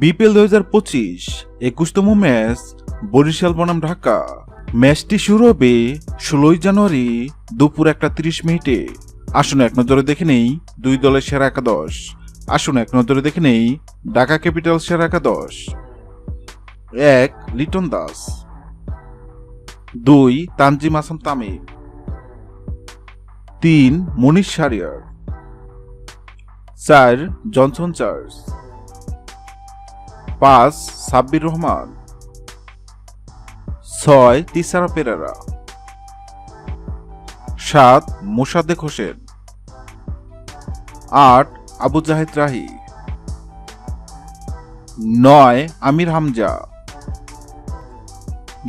BPL দুই হাজার পঁচিশ, একুশতম ম্যাচ, বরিশাল বনাম ঢাকা। ম্যাচটি শুরু হবে ষোলোই জানুয়ারি দুপুর একটা তিরিশ মিনিটে। আসুন এক নজরে দেখে নেই দুই দলের সেরা একাদশ। আসুন এক নজরে দেখে নেই ঢাকা ক্যাপিটাল সেরা একাদশ। এক, লিটন দাস। দুই, তানজিম আসাম তামিম। তিন, মনীষ সারিয়ার। চার, জনসন চার্লস। পাঁচ, সাব্বির রহমান। ছয়, তিসারা পেরেরা। সাত মোসাদ্দেক হোসেন। আট, আবু জাহেদ রাহি। নয়, আমির হামজা।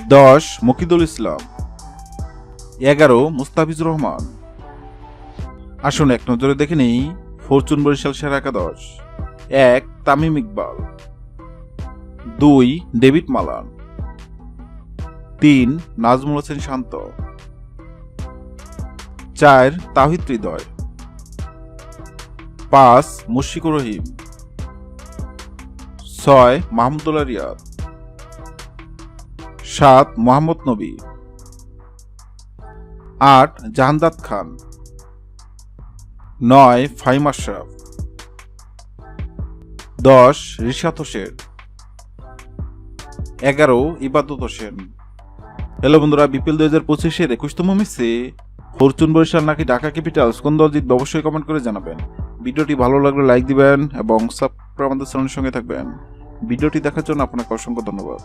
দশ, মকিদুল ইসলাম। এগারো, মুস্তাফিজুর রহমান। আসুন এক নজরে দেখে নেই ফরচুন বরিশাল সেরা একাদশ। এক, তামিম ইকবাল। দুই, ডেভিড মালান। তিন, নাজমুল হোসেন শান্ত। চার, তাহিদ হৃদয়। পাঁচ মুশিকুর রহিম। ছয় মাহমুদুল্লাহ রিয়াদ। সাত, মোহাম্মদ নবী। আট জাহানদাদ খান। নয় ফাইম আশরাফ। দশ রিশাত হোসেন। এগারো ইবাদত হোসেন হ্যালো বন্ধুরা, বিপিএল দুই হাজার পঁচিশের একুশতম ম্যাচে ফরচুন বরিশাল নাকি ঢাকা ক্যাপিটালস কোন দল জিতবে অবশ্যই কমেন্ট করে জানাবেন। ভিডিওটি ভালো লাগলে লাইক দিবেন এবং সাবস্ক্রাইব আমাদের চ্যানেলের সঙ্গে থাকবেন। ভিডিওটি দেখার জন্য আপনাকে অসংখ্য ধন্যবাদ।